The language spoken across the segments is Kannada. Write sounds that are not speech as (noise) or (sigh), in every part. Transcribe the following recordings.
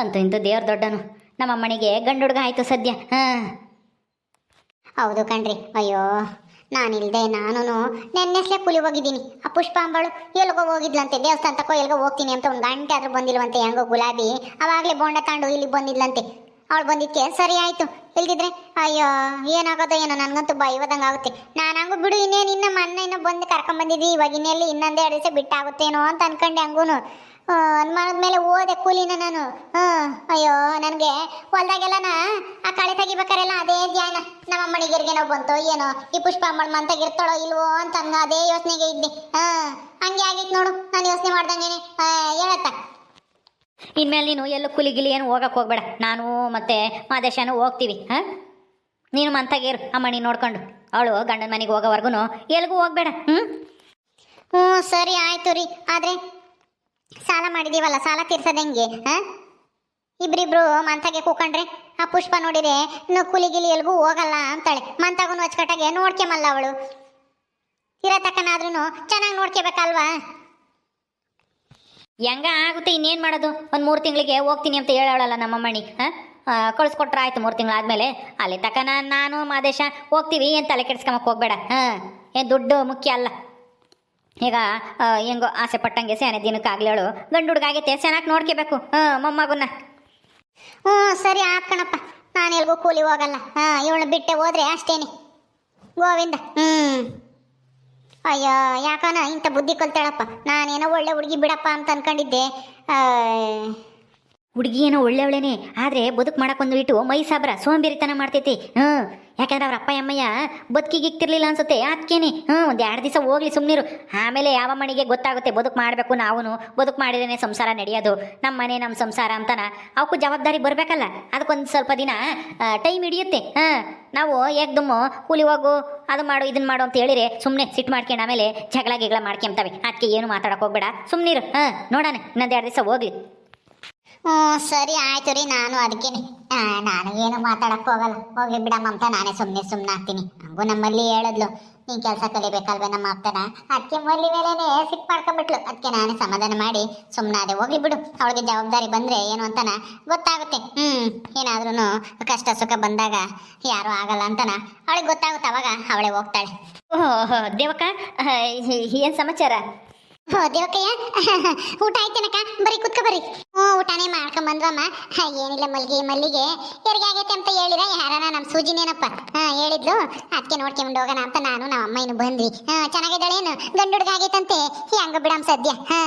ಅಂತೂ ಇಂತೂ ದೇವ್ರ ದೊಡ್ಡನು. ನಮ್ಮ ಅಮ್ಮನಿಗೆ ಗಂಡು ಹುಡುಗ ಆಯ್ತು ಸದ್ಯ. ಹಾಂ. ಹೌದು ಕಣ್ರಿ. ಅಯ್ಯೋ, ನಾನಿಲ್ದೆ ನಾನು ನೆನ್ನೆಸ್ಲೇ ಕೂಲಿ ಹೋಗಿದ್ದೀನಿ. ಆ ಪುಷ್ಪಾಂಬಳು ಎಲ್ಗೋ ಹೋಗಿದ್ಲಂತೆ ದೇವಸ್ಥಾನ ತಕೋ ಎಲ್ಗೋ ಹೋಗ್ತೀನಿ ಅಂತ ಒಂದು ಗಂಟೆ ಆದರೂ ಬಂದಿಲ್ವಂತೆ ಹೆಂಗೋ ಗುಲಾಬಿ. ಅವಾಗಲೇ ಬೋಂಡ ತಾಂಡು ಇಲ್ಲಿ ಬಂದಿದ್ಲಂತೆ. ಅವಳು ಬಂದಿದ್ದಕ್ಕೆ ಸರಿ ಆಯಿತು. ಇಲ್ದಿದ್ರೆ, ಅಯ್ಯೋ, ಏನಾಗೋದೋ ಏನೋ ನನಗಂತೂ ಬೈವದಂಗೆ ಆಗುತ್ತೆ. ನಾನು ಹಂಗೂ ಬಿಡು, ಇನ್ನೇನು ಇನ್ನ ಮೊನ್ನೆ ಇನ್ನೂ ಬಂದು ಕರ್ಕೊಂಡ್ ಬಂದಿದ್ದಿ ಇವಾಗ ಇನ್ನೆಲ್ಲಿ ಇನ್ನೊಂದೇ ಎರಡು ದಿವಸ ಬಿಟ್ಟಾಗುತ್ತೇನೋ ಅಂತ ಅನ್ಕೊಂಡೆ ಹಂಗೂನು. ಅನುಮಾನದ ಮೇಲೆ ಓದೆ ಕೂಲಿನ ನಾನು. ಹ ಅಯ್ಯೋ ನನಗೆ ಹೊಲ್ದಾಗೆಲ್ಲನ ಆ ಕಳೆ ತೆಗಿಬೇಕಾರೆಲ್ಲ ಅದೇ ಧ್ಯಾನ. ನಮ್ಮ ಅಮ್ಮನಿಗಿರ್ಗೇನೋ ನಾವು ಬಂತೋ ಏನೋ? ಈ ಪುಷ್ಪ ಅಮ್ಮಳ ಮಂತಾಗಿರ್ತಾಳೋ ಇಲ್ವೋ ಅಂತ ಅನ್ನ ಅದೇ ಯೋಚನೆಗೆ ಇದ್ದೆ ಹಾ ಹಂಗೆ ಆಗಿತ್ತು ನೋಡು ನಾನು ಯೋಚನೆ ಮಾಡ್ದಂಗೇನೆ. ಹೇಳತ್ತ? ಇನ್ಮೇಲೆ ನೀನು ಎಲ್ಲೂ ಕುಲಿಗಿಲಿ ಏನು ಹೋಗಕ್ಕೆ ಹೋಗ್ಬೇಡ. ನಾನು ಮತ್ತೆ ಮಾದೇಶನು ಹೋಗ್ತೀವಿ ಹಾಂ? ನೀನು ಮಂತಾಗಿರು ಅಮ್ಮಣಿ ನೋಡ್ಕೊಂಡು. ಅವಳು ಗಂಡನ ಮನೆಗೆ ಹೋಗೋವರೆಗೂ ಎಲ್ಗೂ ಹೋಗ್ಬೇಡ ಹ್ಞೂ ಹ್ಞೂ ಸರಿ ಆಯ್ತು ರೀ. ಆದ್ರೆ ಸಾಲ ಮಾಡಿದೀವಲ್ಲ, ಸಾಲ ತೀರ್ಸೋದು ಹೆಂಗೆ, ಹಾಂ? ಇಬ್ರಿಬ್ರು ಮಂತಾಗೆ ಕೂಕೊಂಡ್ರೆ, ಆ ಪುಷ್ಪ ನೋಡಿದ್ರೆ ಕುಲಿಗಿಲಿ ಎಲ್ಗೂ ಹೋಗಲ್ಲ ಅಂತಾಳೆ. ಮಂತಾಗೂ ಅಚ್ಚುಕಟ್ಟಾಗೆ ನೋಡ್ಕೆಮಲ್ಲ ಅವಳು. ಇರೋ ತಕ್ಕನಾದ್ರೂ ಚೆನ್ನಾಗಿ ನೋಡ್ಕೋಬೇಕಲ್ವಾ? ಹೆಂಗ ಆಗುತ್ತೆ ಇನ್ನೇನು ಮಾಡೋದು? ಒಂದು ಮೂರು ತಿಂಗಳಿಗೆ ಹೋಗ್ತೀನಿ ಅಂತ ಹೇಳೋಳಲ್ಲ ನಮ್ಮಮ್ಮಣಿ, ಹಾಂ? ಕಳಿಸ್ಕೊಟ್ರೆ ಆಯ್ತು ಮೂರು ತಿಂಗಳಾದ್ಮೇಲೆ ಅಲ್ಲಿ ತಕನ ನಾನು ನಾನು, ಮಾದೇಶ ಹೋಗ್ತೀವಿ, ಏನು ತಲೆ ಕೆಡ್ಸ್ಕೊಂಬಕ್ಕೆ ಹೋಗ್ಬೇಡ, ಹಾಂ? ಏನು ದುಡ್ಡು ಮುಖ್ಯ ಅಲ್ಲ. ಈಗ ಹೆಂಗೋ ಆಸೆ ಪಟ್ಟಂಗೆ ಸೇನೆ ದಿನಕ್ಕೆ ಆಗ್ಲೇಳು ಗಂಡು ಹುಡುಗ ಆಗೈತೆ ಚೆನ್ನಾಗಿ ನೋಡ್ಕೋಬೇಕು ಹಾಂ ಮೊಮ್ಮಗುನ್ನ. ಹ್ಞೂ ಸರಿ ಆತ್ ಕಣಪ್ಪ. ನಾನು ಎಲ್ಗೂ ಕೂಲಿ ಹೋಗಲ್ಲ. ಹಾ ಇವಳನ್ನ ಬಿಟ್ಟೆ ಹೋದ್ರೆ ಅಷ್ಟೇನೆ. ಗೋವಿಂದ. ಹ್ಞೂ. ಅಯ್ಯೋ ಯಾಕನ ಇಂಥ ಬುದ್ಧಿ ಕಲ್ತಾಳಪ್ಪ? ನಾನೇನೋ ಒಳ್ಳೆ ಹುಡುಗಿ ಬಿಡಪ್ಪ ಅಂತ ಅನ್ಕೊಂಡಿದ್ದೆ. ಆ, ಹುಡುಗಿ ಏನೋ ಒಳ್ಳೆವಳೇನೆ, ಆದರೆ ಬದುಕು ಮಾಡಕ್ಕೊಂದು ಇಟ್ಟು ಮೈ ಸಾಬ್ರ ಸೋಂಬೇರಿತನ ಮಾಡ್ತೈತಿ. ಹ್ಞೂ, ಯಾಕಂದ್ರೆ ಅವ್ರ ಅಪ್ಪ ಅಮ್ಮಯ್ಯ ಬದುಕಿಗಿಕ್ತಿರ್ಲಿಲ್ಲ ಅನ್ಸುತ್ತೆ. ಅದಕ್ಕೇನೆ ಹ್ಞೂ, ಒಂದು ಎರಡು ದಿವಸ ಹೋಗ್ಲಿ ಸುಮ್ಮನಿರು ಆಮೇಲೆ ಯಾವ ಮನೆಗೆ ಗೊತ್ತಾಗುತ್ತೆ, ಬದುಕು ಮಾಡಬೇಕು ನಾವು ಬದುಕು ಮಾಡಿದ್ರೆ ಸಂಸಾರ ನಡೆಯೋದು. ನಮ್ಮ ಮನೆ ನಮ್ಮ ಸಂಸಾರ ಅಂತಾನ ಅವಕ್ಕೂ ಜವಾಬ್ದಾರಿ ಬರಬೇಕಲ್ಲ. ಅದಕ್ಕೊಂದು ಸ್ವಲ್ಪ ದಿನ ಟೈಮ್ ಹಿಡಿಯುತ್ತೆ. ಹಾಂ ನಾವು ಏಕ್ದಮ್ಮು ಕೂಲಿ ಹೋಗು, ಅದು ಮಾಡು ಇದನ್ನ ಮಾಡು ಅಂತ ಹೇಳಿರಿ ಸುಮ್ಮನೆ ಸಿಟ್ಟು ಮಾಡ್ಕೊಂಡು ಆಮೇಲೆ ಜಗಳ ಗಿಗಳ ಮಾಡ್ಕೊಂತವೆ. ಅದಕ್ಕೆ ಏನು ಮಾತಾಡಕ್ಕೆ ಹೋಗ್ಬೇಡ ಸುಮ್ಮನಿರು ಹಾಂ ನೋಡೋಣ, ಇನ್ನೊಂದು ಎರಡು ದಿವಸ ಹೋಗ್ಲಿ. ಹ್ಞೂ, ಸರಿ ಆಯ್ತು ರೀ, ನಾನು ಅದಕ್ಕೇನೆ ನಾನು ಏನು ಮಾತಾಡಕ್ ಹೋಗಲ್ಲ. ಹೋಗಿ ಬಿಡಮ್ಮ ಅಂತ ನಾನೇ ಸುಮ್ಮನೆ ಸುಮ್ಮನೆ ಆಗ್ತೀನಿ. ಹಂಗೂ ನಮ್ಮಲ್ಲಿ ಹೇಳಿದ್ಲು ನೀನ್ ಕೆಲಸ ಕಲಿಬೇಕಲ್ವೇ ನಮ್ಮ ಅಪ್ಪನ? ಅದಕ್ಕೆ ಮಲ್ಲಿ ಮೇಲೇನೆ ಸಿಟ್ ಮಾಡ್ಕೊಂಬಿಟ್ಲು. ಅದಕ್ಕೆ ನಾನೇ ಸಮಾಧಾನ ಮಾಡಿ ಸುಮ್ನಾದೆ ಹೋಗಿ ಬಿಡು. ಅವಳಿಗೆ ಜವಾಬ್ದಾರಿ ಬಂದ್ರೆ ಏನು ಅಂತನ ಗೊತ್ತಾಗುತ್ತೆ. ಹ್ಮ್ ಏನಾದ್ರೂ ಕಷ್ಟ ಸುಖ ಬಂದಾಗ ಯಾರು ಆಗಲ್ಲ ಅಂತಾನ ಅವಳಿಗೆ ಗೊತ್ತಾಗುತ್ತೆ ಅವಾಗ ಅವಳೇ ಹೋಗ್ತಾಳೆ. ಓಹ್, ದೇವಕ್ಕ ಏನು ಸಮಾಚಾರ? ಓ ದೇವಕಯ್ಯ (laughs) ಊಟ ಆಯ್ತೇನಕ್ಕ? ಬರೀ ಕುತ್ಕ ಬರ್ರಿ. ಹ್ಞೂ ಊಟನೇ ಮಾಡ್ಕೊಂಡ್ ಬಂದ್ವಮ್ಮ. ಹ, ಏನಿಲ್ಲ ಮಲ್ಲಿಗೆ ಮಲ್ಲಿಗೆ. ಹೆರಿಗೆ ಆಗೈತೆ ಅಂತ ಹೇಳಿರ? ಯಾರನ? ನಮ್ಮ ಸೂಜಿನೇನಪ್ಪ. ಹಾ ಹೇಳಿದ್ಲು. ಅದಕ್ಕೆ ನೋಡ್ಕೊಂಡು ಹೋಗೋಣ ಅಂತ ನಾನು ನಮ್ಮ ಅಮ್ಮ ಇನ್ನು ಬಂದ್ವಿ. ಹಾಂ ಚೆನ್ನಾಗಿದ್ದಾಳೇನು ಗಂಡು ಹುಡುಗ ಆಗೈತಂತೆ? ಹಂಗ ಬಿಡಮ್ ಸದ್ಯ. ಹಾ.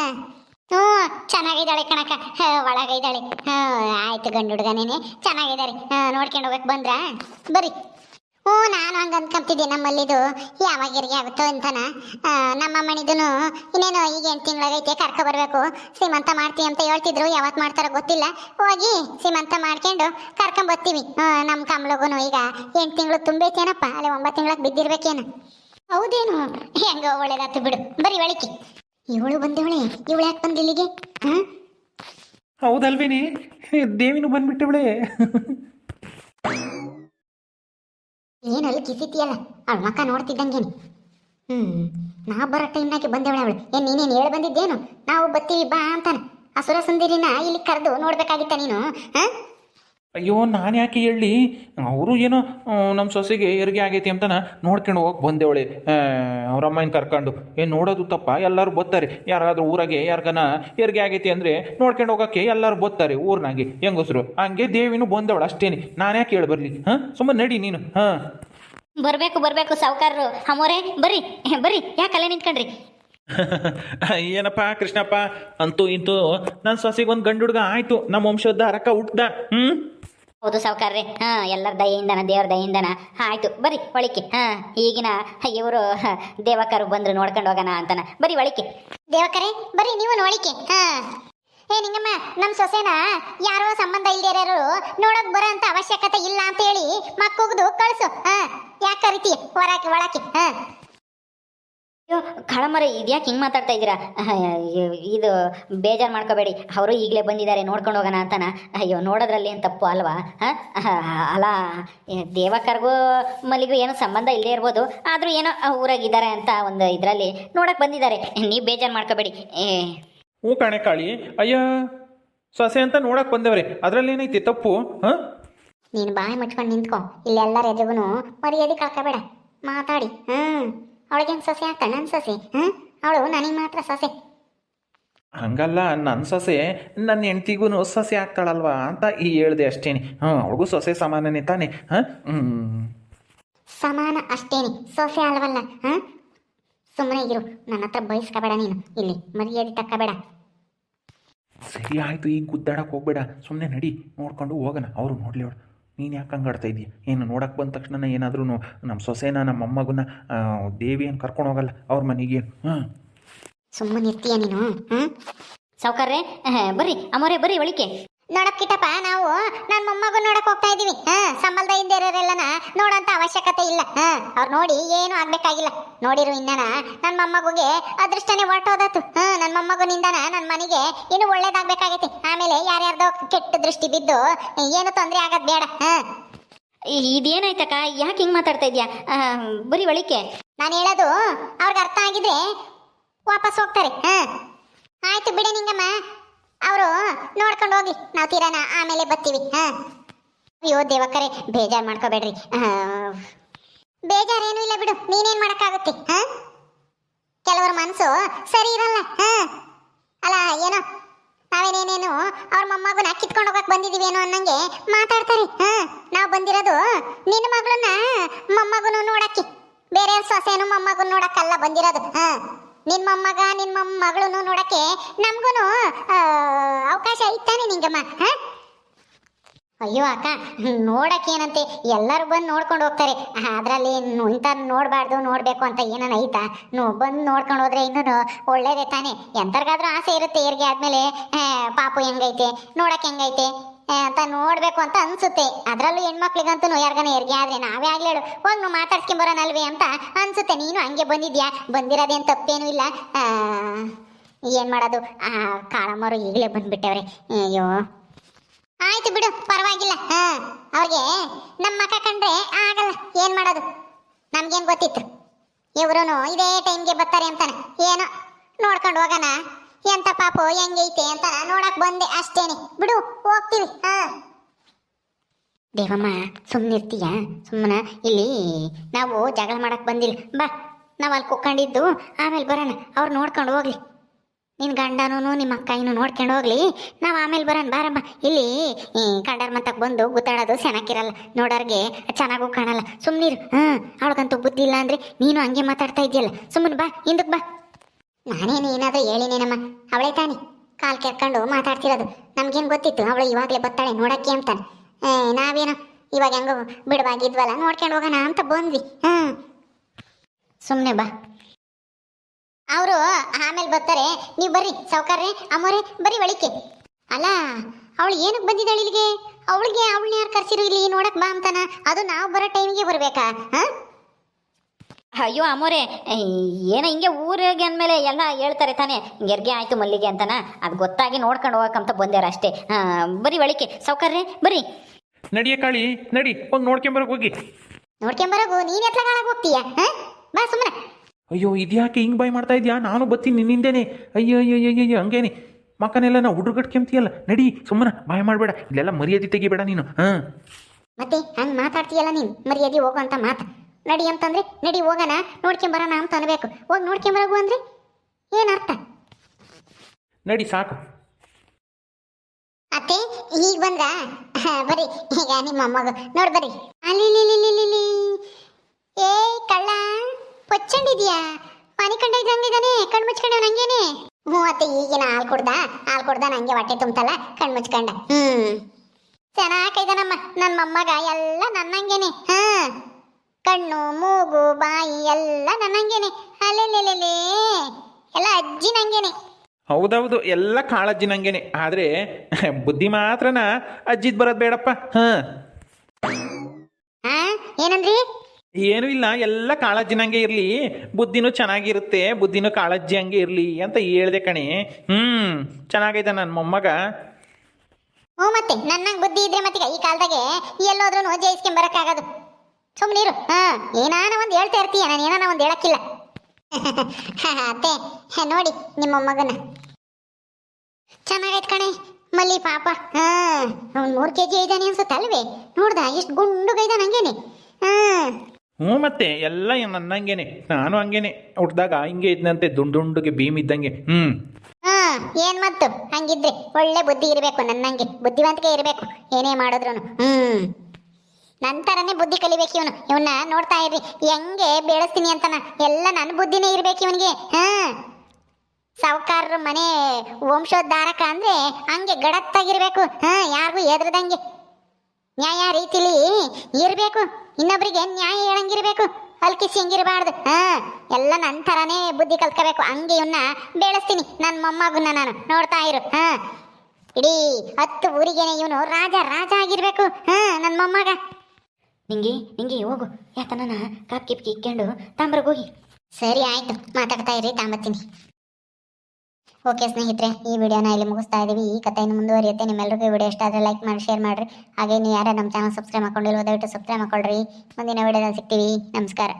ಹ್ಞೂ ಚೆನ್ನಾಗಿದ್ದಾಳೆ ಕಣಕ್ಕ. ಹ, ಒಳಗಿದ್ದಾಳೆ ಹ್ಞೂ ಆಯ್ತು ಗಂಡು ಹುಡುಗನೇನೆ. ಚೆನ್ನಾಗಿದ್ದಾರೆ ಹಾಂ ನೋಡ್ಕೊಂಡು ಹೋಗಕ್ಕೆ ಬಂದ್ರಾ? ಬರ್ರಿ. ಹ್ಞೂ ನಾನು ಹಂಗೆ ಅಂದ್ಕೊಂತಿದ್ದೆ ನಮ್ಮಲ್ಲಿದು. ಯಾವಾಗ ಇರಿಗೆ ಆಗುತ್ತೋ ಅಂತಾನ. ನಮ್ಮ ಮನಿದೂ ಇನ್ನೇನು ಈಗ ಎಂಟು ತಿಂಗಳಾಗೈತೆ ಕರ್ಕೊ ಬರಬೇಕು. ಸೀಮಂತ ಮಾಡ್ತೀವಿ ಅಂತ ಹೇಳ್ತಿದ್ರು ಯಾವತ್ತು ಮಾಡ್ತಾರೋ ಗೊತ್ತಿಲ್ಲ. ಹೋಗಿ ಸೀಮಂತ ಮಾಡ್ಕೊಂಡು ಕರ್ಕೊಂಡ್ ಬರ್ತೀವಿ ಆ, ನಮ್ಮ ಕಮಲಗುನು ಈಗ ಎಂಟು ತಿಂಗಳು ತುಂಬೈತೇನಪ್ಪ ಅಲ್ಲಿ ಒಂಬತ್ತು ತಿಂಗಳಿಗೆ ಬಿದ್ದಿರ್ಬೇಕೇನು? ಹೌದೇನು? ಹೆಂಗೋ ಒಳ್ಳೇದಾತು ಬಿಡು. ಬರೀ ಒಳಿಕೆ ಇವಳು ಬಂದವಳೆ. ಇವಳು ಯಾಕೆ ಬಂದಿಲ್ಲಿಗೆ? ಹಾಂ ಹೌದಲ್ವೇನಿ? ದೇವಿನೂ ಬಂದ್ಬಿಟ್ಟವಳೆ. ಏನಲ್ಲಿ ಕಿಸಿತಿಯಲ್ಲ? ಅವಳು ಮಕ್ಕ ನೋಡ್ತಿದ್ದಂಗೇನು? ಹ್ಞೂ ನಾ ಬರೋ ಟೈಮ್ನಾಗೆ ಬಂದವಳೆ ಅವಳು. ಏನ್ ನೀನೇನು ಹೇಳಿ ಬಂದಿದ್ದೇನು? ನಾವು ಬತ್ತೀವಿ ಬಾ ಅಂತಾನೆ. ಆ ಸುರ ಸುಂದರಿನ ಇಲ್ಲಿ ಕರೆದು ನೋಡ್ಬೇಕಾಗಿತ್ತ ನೀನು? ಹಾ? ಅಯ್ಯೋ ನಾನು ಯಾಕೆ ಹೇಳಿ? ಅವರು ಏನೋ ನಮ್ಮ ಸೊಸೆಗೆ ಹೆರಿಗೆ ಆಗೈತಿ ಅಂತನ ನೋಡ್ಕೊಂಡು ಹೋಗಿ ಬಂದೇವಳೆ. ಅವ್ರ ಅಮ್ಮನ ಕರ್ಕೊಂಡು. ಏನು ನೋಡೋದು ತಪ್ಪ ಎಲ್ಲರೂ ಬರ್ತಾರೆ ಯಾರಾದರೂ ಊರಾಗೆ ಯಾರಿಗನ ಹೆರಿಗೆ ಆಗೈತಿ ಅಂದರೆ ನೋಡ್ಕೊಂಡು ಹೋಗೋಕ್ಕೆ ಎಲ್ಲರೂ ಬರ್ತಾರೆ ಊರ್ನಾಗೆ. ಹೆಂಗಸರು? ಹಂಗೆ ದೇವಿನೂ ಬಂದವಳು ಅಷ್ಟೇನೆ. ನಾನು ಯಾಕೆ ಹೇಳಿ ಬರಲಿ? ಹಾಂ? ಸುಮ್ಮನೆ ನಡಿ ನೀನು. ಹಾಂ. ಬರಬೇಕು ಬರಬೇಕು ಸಾವುಕಾರರು. ಹಮೋರೆ ಬರ್ರಿ. ಬರ್ರಿ. ಯಾಕಲ್ಲೇ ನಿಂತ್ಕೊಂಡ್ರಿ? (laughs) ಏನಪ್ಪ ಕೃಷ್ಣಪ್ಪ? ಅಂತೂ ಇಂತೂ ನನ್ನ ಸೊಸೆಗೆ ಒಂದು ಗಂಡು ಹುಡುಗ ಆಯಿತು ನಮ್ಮ ವಂಶೋದ್ಧಾರಕ ಹುಟ್ದ. ಹ್ಞೂ ಹೌದು ಸಾವುಕಾರ್ರೆ. ಹಾಂ, ಎಲ್ಲರ ದಯೆಯಿಂದನ, ದೇವ್ರ ದಯೆಯಿಂದನ. ಆಯ್ತು ಬರಿ ಒಳಿಕೆ ಹಾಂ, ಈಗಿನ ಇವರು ದೇವಕರು ಬಂದ್ರು ನೋಡ್ಕೊಂಡು ಹೋಗೋಣ ಅಂತನ. ಬರಿ ಒಳಿಕೆ ದೇವಕರೇ ಬರೀ ನೀವು ನೋಳಿಕೆ ಹಾ. ಏ, ನಿಂಗಮ್ಮ ನಮ್ಮ ಸೊಸೆನ ಯಾರೋ ಸಂಬಂಧ ಇಲ್ದಿರೋರು ನೋಡಕ್ ಬರೋ ಅಂತ ಅವಶ್ಯಕತೆ ಇಲ್ಲ ಅಂತ ಹೇಳಿ ಮಕ್ಕುಗ್ದು ಕಳಿಸು. ಹಾ, ಯಾಕೆ ಕರಿತೀಯ ಹೊರಕೆ ಒಳಕ್ಕೆ. ಹಾ. ಅಯ್ಯೋ ಕಳಮರ ಇದ್ಯಾಕೆ ಹಿಂಗೆ ಮಾತಾಡ್ತಾ ಇದ್ದೀರಾ? ಇದು ಬೇಜಾರು ಮಾಡ್ಕೋಬೇಡಿ. ಅವರು ಈಗಲೇ ಬಂದಿದ್ದಾರೆ ನೋಡ್ಕೊಂಡು ಹೋಗೋಣ ಅಂತಾನ? ಅಯ್ಯೋ ನೋಡೋದ್ರಲ್ಲಿ ಏನು ತಪ್ಪು ಅಲ್ವಾ? ಹಾಂ ಅಲ್ಲ ಏ, ದೇವಕರ್ಗೂ ಮಲ್ಲಿಗೂ ಏನೋ ಸಂಬಂಧ ಇಲ್ಲದೆ ಇರ್ಬೋದು. ಆದರೂ ಏನೋ ಊರಾಗಿದ್ದಾರೆ ಅಂತ ಒಂದು ಇದರಲ್ಲಿ ನೋಡಕ್ಕೆ ಬಂದಿದ್ದಾರೆ. ನೀವು ಬೇಜಾರು ಮಾಡ್ಕೋಬೇಡಿ. ಏ. ಹ್ಞೂ ಕಾಣೆ ಕಾಳಿ ಅಯ್ಯ ಸೊಸೆ ಅಂತ ನೋಡಕ್ಕೆ ಬಂದವ್ರೆ. ಅದರಲ್ಲಿ ಏನೈತಿ ತಪ್ಪು? ಹಾಂ? ನೀನು ಬಾಯಿ ಮುಚ್ಕೊಂಡು ನಿಂತ್ಕೊ. ಇಲ್ಲೆಲ್ಲರ ಎದುಗುನು ಮರ್ಯಾದೆ ಕಳ್ಕೊಬೇಡ. ಮಾತಾಡಿ. ಹ್ಮ್ ಅವಳಿಗೇನು ಸೊಸೆ? ಆಗ್ತಾಳೆ ನನ್ನ ಸೊಸೆ ಅವಳು ನನಗೆ ಮಾತ್ರ ಸೊಸೆ. ಹಂಗಲ್ಲ ನನ್ನ ಸೊಸೆ ನನ್ನ ಹೆಂಡತಿಗೂ ಸೊಸೆ ಆಗ್ತಾಳಲ್ವಾ ಅಂತ ಈ ಹೇಳ್ದೆ ಅಷ್ಟೇನೆ. ಹಾಂ ಅವಳಿಗೂ ಸೊಸೆ ಸಮಾನನೇ ತಾನೆ ಹಾಂ? ಹ್ಞೂ ಸಮಾನ ಅಷ್ಟೇನಿ. ಸೊಸೆ ಅಲ್ವಲ್ಲ ಹಾ? ಸುಮ್ಮನೆ ಇರು ನನ್ನ ಹತ್ರ ಬಯಸ್ಕೋಬೇಡ ನೀನು. ಇಲ್ಲಿ ಮರ್ಯಾದೆ ತಕ್ಕಬೇಡ. ಸರಿ ಆಯಿತು ಈಗ ಗುದ್ದಾಡಕ್ಕೆ ಹೋಗ್ಬೇಡ. ಸುಮ್ಮನೆ ನಡಿ ನೋಡ್ಕೊಂಡು ಹೋಗೋಣ. ಅವರು ನೋಡ್ಲಿ ಅವಳು. ನೀನು ಯಾಕೆ ಹಂಗೆ ಆಡ್ತಾ ಇದೀಯ ಏನು ನೋಡಕ್ಕೆ ಬಂದ ತಕ್ಷಣ ಏನಾದ್ರೂ ನಮ್ಮ ಸೊಸೆನ ನಮ್ಮ ಮೊಮ್ಮಗನ ದೇವಿಯನ್ನು ಕರ್ಕೊಂಡು ಹೋಗಲ್ಲ, ಅವ್ರ ಮನೆಗೆ. ಹಾಂ. ಸುಮ್ಮನೆ ಇರ್ತೀಯ ನೀನು, ಹ್ಮ್? ಸಾವುಕಾರ್ರೆ ಬರ್ರಿ ಅಮ್ಮರೇ ಬರ್ರಿ ಒಳಿಕೆ. ನೋಡಕ್ ಕಿಟ್ಟಪ್ಪ ನಾವು ನನ್ನ ಮೊಮ್ಮಗು ನೋಡಕ್ ಹೋಗ್ತಾ ಇದೀವಿ. ಹಾ ಸಂಬಂಧ ಇಲ್ದೇ ಇರೋರೆಲ್ಲನ ನೋಡಂತ ಅವಶ್ಯಕತೆ ಇಲ್ಲ. ಹಾ ಅವ್ರು ನೋಡಿ ಏನು ಆಗ್ಬೇಕಾಗಿಲ್ಲ. ನೋಡಿರು ಇನ್ನನ ನನ್ನ ಮೊಮ್ಮಗುಗೆ ಅದೃಷ್ಟನೇ ಹೊರಟೋದತ್ತು. ಹಾ ನನ್ನ ಮೊಮ್ಮಗುನಿಂದನ ನನ್ನ ಮನೆಗೆ ಇನ್ನು ಒಳ್ಳೇದಾಗ್ಬೇಕಾಗೈತಿ. ಆಮೇಲೆ ಯಾರ್ಯಾರ್ದೋ ಕೆಟ್ಟ ದೃಷ್ಟಿ ಬಿದ್ದು ಏನು ತೊಂದರೆ ಆಗದ್ ಬೇಡ. ಹಾ. ಇದೇನಾಯ್ತಕ್ಕ? ಯಾಕೆ ಹಿಂಗೆ ಮಾತಾಡ್ತಾ ಇದ್ಯಾ? ಬರೀ ಒಳಿಕೆ. ನಾನು ಹೇಳೋದು ಅವ್ರಿಗೆ ಅರ್ಥ ಆಗಿದ್ರೆ ವಾಪಸ್ ಹೋಗ್ತಾರೆ. ಹಾ. ಆಯ್ತು ಬಿಡಿ ನಿಂಗಮ್ಮ. ಅವರು ನೋಡ್ಕೊಂಡು ಹೋಗಿ. ನಾವು ತೀರಾನ ಆಮೇಲೆ ಬರ್ತೀವಿ. ಹಾ. ಅಯ್ಯೋ ದೇವಕ್ಕರೆ, ಬೇಜಾರು ಮಾಡ್ಕೋಬೇಡ್ರಿ. ಬೇಜಾರೇನು ಇಲ್ಲ ಬಿಡು. ನೀನೇನ್ ಮಾಡಕ್ಕಾಗುತ್ತೆ? ಹಾ? ಕೆಲವರ ಮನಸ್ಸು ಸರಿ ಇರಲ್ಲ. ಹಾ. ಅಲ್ಲ, ಏನೋ? ನಾವೇನೇನೇನು ಅವ್ರ ಮೊಮ್ಮಗನ ಕಿತ್ಕೊಂಡು ಹೋಗಕ್ ಬಂದಿದೀವಿ ಏನೋ ಅನ್ನಂಗೆ ಮಾತಾಡ್ತಾರೆ. ಹಾ. ನಾವು ಬಂದಿರೋದು ನಿನ್ನ ಮಗಳನ್ನ ಮೊಮ್ಮಗನು ನೋಡಕ್ಕೆ. ಬೇರೆ ಸೊಸೆನು ಮೊಮ್ಮಗನ ನೋಡಕ್ಕಲ್ಲ ಬಂದಿರೋದು. ಹಾ. ನಿನ್ ಮೊಮ್ಮಗ ನಿನ್ ಮೊಮ್ಮಗಳನ್ನು ನೋಡಕ್ಕೆ ನಮ್ಗೂನು ಆ, ಅವಕಾಶ ಐತಾನೆ ನಿಂಗಮ್ಮ ಅಯ್ಯೋ ಅಕ್ಕ ನೋಡಕ್ಕೇನಂತೆ ಎಲ್ಲರೂ ಬಂದು ನೋಡ್ಕೊಂಡು ಹೋಗ್ತಾರೆ. ಅದರಲ್ಲಿ ಇಂಥ ನೋಡಬಾರ್ದು ನೋಡಬೇಕು ಅಂತ ಏನನ ಐತಾ? ನೋ ಬಂದು ನೋಡ್ಕೊಂಡು ಹೋದ್ರೆ ಇನ್ನೂ ಒಳ್ಳೇದೇ ತಾನೆ? ಎಂತರ್ಗಾದ್ರೂ ಆಸೆ ಇರುತ್ತೆ ಇವ್ರಿಗೆ ಆದಮೇಲೆ ಪಾಪು ಹೆಂಗೈತೆ? ನೋಡಕ್ಕೆ ಹೆಂಗೈತೆ? ಅಂತ ನೋಡ್ಬೇಕು ಅಂತ ಅನ್ಸುತ್ತೆ. ಅದರಲ್ಲೂ ಹೆಣ್ಮಕ್ಳಿಗಂತೂ ಯಾರಿಗಾನ ಹೆರಿಗೆ? ಆದ್ರೆ ನಾವೇ ಆಗ್ಲಿ ಹೇಳು, ಹೋಗಿ ಮಾತಾಡ್ಸ್ಕೊಂಬರೋನಲ್ವೇ ಅಂತ ಅನ್ಸುತ್ತೆ. ನೀನು ಹಂಗೆ ಬಂದಿದ್ಯಾ? ಬಂದಿರೋದೇನು ತಪ್ಪೇನೂ ಇಲ್ಲ. ಏನ್ ಮಾಡೋದು? ಆ, ಕಾಳಮ್ಮರು ಈಗಲೇ ಬಂದ್ಬಿಟ್ಟವ್ರೆ. ಅಯ್ಯೋ. ಆಯ್ತು ಬಿಡು, ಪರವಾಗಿಲ್ಲ. ಹಾ ಅವ್ರಿಗೆ ನಮ್ಮ ಮಕ್ಕ ಕಂಡ್ರೆ ಆಗಲ್ಲ. ಏನ್ ಮಾಡೋದು? ನಮ್ಗೇನ್ ಗೊತ್ತಿತ್ತು? ಇವ್ರು ಇದೇ ಟೈಮ್ಗೆ ಬರ್ತಾರೆ ಅಂತಾನೆ. ಏನೋ ನೋಡ್ಕೊಂಡು ಹೋಗೋಣ. ಎಂತ ಪಾಪು, ಹೆಂಗೈತೆ ಅಂತ ನೋಡಕ್ ಬಂದೆ ಅಷ್ಟೇನೆ. ಬಿಡು, ಹೋಗ್ತೀವಿ. ಹ. ದೇವಮ್ಮ ಸುಮ್ಮನಿರ್ತೀಯ ಸುಮ್ಮನ, ಇಲ್ಲಿ ನಾವು ಜಗಳ ಮಾಡಕ್ ಬಂದಿಲ್ಲ. ಬಾ, ನಾವು ಅಲ್ಲಿ ಕುಕ್ಕೊಂಡಿದ್ದು, ಆಮೇಲೆ ಬರೋಣ. ಅವ್ರು ನೋಡ್ಕೊಂಡು ಹೋಗ್ಲಿ. ನಿನ್ನ ಗಂಡನೂ ನಿಮ್ಮ ಅಕ್ಕನೂ ನೋಡ್ಕೊಂಡು ಹೋಗ್ಲಿ. ನಾವು ಆಮೇಲೆ ಬರೋಣ, ಬಾರಮ್ಮ. ಇಲ್ಲಿ ಕಂಡರ್ ಕಂಡರ ಮತ್ತಕ್ಕೆ ಬಂದು ಗುತ್ತಾಡೋದು ಚೆನ್ನಾಗಿರಲ್ಲ ನೋಡೋರ್ಗೆ ಚೆನ್ನಾಗೂ ಕಾಣಲ್ಲ. ಸುಮ್ಮನಿರು ಹಾಂ, ಅವಳಗಂತೂ ಬುದ್ಧಿ ಇಲ್ಲ ಅಂದ್ರೆ ನೀನು ಹಂಗೆ ಮಾತಾಡ್ತಾ ಇದೆಯಲ್ಲ ಸುಮ್ಮನೆ ಬಾ ಹಿಂದಕ್ಕೆ ಬಾ. ನಾನೇನು ಏನಾದರೂ ಹೇಳಿನೇನಮ್ಮ ಅವಳೇ ತಾನೆ. ಕಾಲ್ ಕೆರ್ಕೊಂಡು ಮಾತಾಡ್ತಿರೋದು. ನಮ್ಗೇನು ಗೊತ್ತಿತ್ತು? ಅವಳು ಇವಾಗಲೇ ಬರ್ತಾಳೆ ನೋಡಕ್ಕೆ ಅಂತಾನೆ. ಏ, ನಾವೇನು ಇವಾಗ ಹೆಂಗೋ ಬಿಡವಾಗಿದ್ವಲ್ಲ ನೋಡ್ಕೊಂಡು ಹೋಗೋಣ ಅಂತ ಬಂದ್ವಿ. ಹಾಂ ಸುಮ್ಮನೆ ಬಾ. ಅವರು ಆಮೇಲೆ ಬರ್ತಾರೆ. ನೀವು ಬರ್ರಿ ಸಾವುಕಾರ್ರೆ ಅಮ್ಮೋರೆ ಬರ್ರಿ ಒಳಿಕೆ ಅಲ್ಲ ಅವಳು ಏನಕ್ಕೆ ಬಂದಿದ್ದಾಳೆ ಇಲ್ಲಿಗೆ? ಅವಳಿಗೆ ಅವಳನ್ನ ಯಾರು ಕರ್ಸಿರು ಇಲ್ಲಿ? ನೋಡಕ್ ಬಾ ಅಂತಾನ. ಅದು ನಾವು ಬರೋ ಟೈಮಿಗೆ ಬರಬೇಕಾ? ಹಾ? ಅಯ್ಯೋ ಅಮ್ಮೋರೆ ಏನೋ ಹಿಂಗೆ ಊರಿಗೆ ಅಂದಮೇಲೆ ಎಲ್ಲ ಹೇಳ್ತಾರೆ ತಾನೆ ಗೆರ್ಗೆ ಆಯ್ತು ಮಲ್ಲಿಗೆ ಅಂತನ ಅದು ಗೊತ್ತಾಗಿ ನೋಡ್ಕೊಂಡು ಹೋಗಕ್ಕಂತ ಬಂದ್ಯಾರ ಅಷ್ಟೇ. ಬರಿ ಒಳಿಕೆ ಸೌಕರ್ಯ ಬರೀ ನಡಿಯ ಕಾಳಿ ನಡಿ ಹೋಗಿ ನೋಡ್ಕೊಂಬರಕ್ಕೆ ಹೋಗಿ. ನೋಡ್ಕೊಂಬರಗು ನೀನ್ ಎತ್ಲಗಾಳಾಗ ಹೋಗ್ತೀಯ ಹಾ? ಬಾ ಸುಮ್ಮನೆ ಅಯ್ಯೋ ಇದ್ಯಾಕೆ ಹಿಂಗೆ ಬಾಯ್ ಮಾಡ್ತಾ ಇದೆಯಾ? ನಾನು ಬತ್ತೀನಿ ನಿನ್ನಿಂದೇನೆ. ಅಯ್ಯೋ ಅಯ್ಯೋ ಅಯ್ಯೋ ಅಯ್ಯೋ ಹಂಗೇನೆ. ಮಕ್ಕನೆಲ್ಲ ನಾ ಹುಡುಗಟ್ಕೆಂತೀಯಲ್ಲ ನಡಿ ಸುಮ್ಮನ ಬಾಯ್ ಮಾಡಬೇಡ. ಇಲ್ಲೆಲ್ಲ ಮರ್ಯಾದೆ ತೆಗಿಬೇಡ ನೀನು ಹಾಂ? ಮತ್ತೆ ಹಂಗೆ ಮಾತಾಡ್ತೀಯಲ್ಲ ನೀನು ಮರ್ಯಾದೆ ಹೋಗೋ ಅಂತ ಮಾತ. ನಡಿ ಅಂತಂದ್ರೆ ನಡಿ ಹೋಗೋಣ ನೋಡ್ಕೊಂಬರೋಣ ಅಂತ ಅನ್ಬೇಕು. ಹೋಗಿ ನೋಡ್ಕೊಂಬರೋಗು ಅಂದ್ರೆ ಏನರ್ಥ? ನಡಿ ಸಾಕು. ಅತ್ತೆ ಈಗ ಬಂದ್ರ? (laughs) ಬರ್ರಿ ಈಗ ನಿಮ್ಮ ಮಗ. ನೋಡ್ ಬರ್ರಿ. ಅಲ್ಲಿ. ಏ ಕಳ್ಳ ಪೊಚ್ಚಂಡಿದ್ಯಾ? ಮನೆ ಕಂಡ ಇದ್ದಂಗಿದಾನೆ ಕಣ್ ಮುಚ್ಕೊಂಡ ನಂಗೇನೆ ಹ್ಞೂ ಅತ್ತೆ ಈಗಿನ ಹಾಲು ಕುಡ್ದ ಹಾಲು ಕುಡ್ದ ನಂಗೆ ಹೊಟ್ಟೆ ತುಂಬತಲ್ಲ ಕಣ್ ಮುಚ್ಕೊಂಡ. ಹ್ಮ್. ಚೆನ್ನಾಗೈದನಮ್ಮ ನನ್ನ ಮೊಮ್ಮಗ ಎಲ್ಲ ನನ್ನಂಗೇನೆ. ಹಾ ಕಣ್ಣು ಮೂಗು ಬಾಯಿ ಎಲ್ಲ ನನ್ನಂಗೇನೆ ಅಲೆಲೆಲೆ ಎಲ್ಲ ಅಜ್ಜಿ ನಂಗೇನೆ ಹೌದೌದು ಎಲ್ಲ ಕಾಳಜ್ಜಿ ನಂಗೇನೆ ಆದರೆ ಬುದ್ಧಿ ಮಾತ್ರನ ಅಜ್ಜಿದ್ ಬರೋದು ಬೇಡಪ್ಪ. ಹಾಂ. ಆ ಏನಂದ್ರಿ? ಏನೂ ಇಲ್ಲ ಎಲ್ಲ ಕಾಳಜ್ಜಿ ನಂಗೆ ಇರಲಿ. ಬುದ್ಧಿನೂ ಚೆನ್ನಾಗಿರುತ್ತೆ ಬುದ್ಧಿನೂ ಕಾಳಜ್ಜಿ ಹಂಗೆ ಇರಲಿ ಅಂತ ಹೇಳ್ದೆ ಕಣೆ. ಹ್ಞೂ ಚೆನ್ನಾಗೈತೆ ನನ್ನ ಮೊಮ್ಮಗ. ಹ್ಞೂ ಮತ್ತೆ ನನ್ನ ಬುದ್ಧಿ ಇದ್ರೆ ಮತ್ತೆ ಈ ಕಾಲದಾಗೆ ಎಲ್ಲೋದ್ರೂ ಜಯಿಸ್ಕೊಂಡ್ ಬರಕ್ಕಾಗದು. ಸುಮ್ನಿರು ಹಾ ಏನಾನ ಒಂದು ಹೇಳ್ತಾ ಇರ್ತೀಯ ನಾನು ಏನಾನ ಒಂದು ಹೇಳಕ್ಕಿಲ್ಲ. (laughs) ಅತ್ತೆ ನೋಡಿ ನಿಮ್ಮ ಮಗನ. ಚೆನ್ನಾಗೈತ್ ಕಣೆ ಮಲ್ಲಿ ಪಾಪ. ಹಾ ಅವ್ನು ಮೂರು ಕೆ ಜಿ ಇದ್ದಾನೆ ಅನ್ಸುತ್ತೆ ಅಲ್ವೇ? ನೋಡ್ದ ಎಷ್ಟು ಗುಂಡುಗೈದಾನ ಹಂಗೇನೆ. ಹಾ. ಹ್ಞೂ ಮತ್ತೆ ಎಲ್ಲ ನನ್ನಂಗೆನೆ ನಾನು ಹಂಗೇನೆ. ಹುಟ್ಟಿದಾಗ ಹಿಂಗೆ ಇದ್ನಂತೆ ದುಂಡು ದುಂಡುಗೆ ಭೀಮ್ ಇದ್ದಂಗೆ. ಹ್ಞೂ ಹಾ ಏನ್ ಮತ್ತು ಹಂಗಿದ್ರೆ ಒಳ್ಳೆ ಬುದ್ಧಿ ಇರಬೇಕು ನನ್ನಂಗೆ ಬುದ್ಧಿವಂತಿಕೆ ಇರಬೇಕು ಏನೇ ಮಾಡಿದ್ರು ಹ್ಮ್. ನಂತರನೇ ಬುದ್ಧಿ ಕಲಿಬೇಕು ಇವನು. ಇವನ್ನ ನೋಡ್ತಾ ಇರ್ರಿ. ಹೆಂಗೆ ಬೆಳೆಸ್ತೀನಿ ಅಂತನ. ಎಲ್ಲ ನನ್ನ ಬುದ್ಧಿನೇ ಇರ್ಬೇಕು ಇವನಿಗೆ. ಹಾ. ಸಾವುಕಾರರ ಮನೆ ವಂಶೋದ್ಧಾರಕ ಅಂದ್ರೆ ಹಂಗೆ ಗಡತ್ತಾಗಿರ್ಬೇಕು. ಹಾ, ಯಾರಿಗೂ ಎದ್ರದಂಗೆ ನ್ಯಾಯ ರೀತಿಲಿ ಇರಬೇಕು. ಇನ್ನೊಬ್ರಿಗೆ ನ್ಯಾಯ ಹೇಳಂಗಿರ್ಬೇಕು. ಅಲ್ಕಿಸಿ ಹಂಗಿರಬಾರ್ದು. ಹಾ. ಎಲ್ಲ ನನ್ನ ಥರನೇ ಬುದ್ಧಿ ಕಲ್ತ್ಕೋಬೇಕು. ಹಂಗೆ ಇವನ್ನ ಬೆಳೆಸ್ತೀನಿ ನನ್ನ ಮೊಮ್ಮಗನ್ನ ನಾನು. ನೋಡ್ತಾ ಇರು. ಹಾ. ಇಡೀ ಹತ್ತು ಊರಿಗೇನೆ ಇವನು ರಾಜ ರಾಜ ಆಗಿರ್ಬೇಕು. ಹಾ ನನ್ನ ಮೊಮ್ಮಗ. ನಿಂಗೆ ನಿಂಗೆ, ಹೋಗು. ಯಾತನ ಕಾಪ್ ಕಿಪ್ ಇಕ್ಕೊಂಡು ತಾಂಬ್ರಗ್ ಹೋಗಿ. ಸರಿ, ಆಯ್ತು. ಮಾತಾಡ್ತಾ ಇರಿ, ತಾಂಬತ್ತೀನಿ. ಓಕೆ ಸ್ನೇಹಿತರೆ, ಈ ವಿಡಿಯೋನ ಇಲ್ಲಿ ಮುಗಿಸ್ತಾ ಇದ್ದೀವಿ ಈ ಕಥೆಯನ್ನು ಮುಂದುವರಿಯುತ್ತೆ. ನಿಮ್ಮೆಲ್ಲರಿಗೂ ವಿಡಿಯೋ ಇಷ್ಟ ಆದರೆ ಲೈಕ್ ಮಾಡಿ ಶೇರ್ ಮಾಡಿರಿ. ಹಾಗೆ ನೀವು ಯಾರು ನಮ್ಮ ಚಾನಲ್ ಸಬ್ಸ್ಕ್ರೈಬ್ ಮಾಡ್ಕೊಂಡಿಲ್ಲ ದಯವಿಟ್ಟು ಸಬ್ಸ್ಕ್ರೈಬ್ ಮಾಡ್ಕೊಳ್ರಿ. ಮುಂದಿನ ವಿಡಿಯೋದಲ್ಲಿ ಸಿಗ್ತೀವಿ. ನಮಸ್ಕಾರ.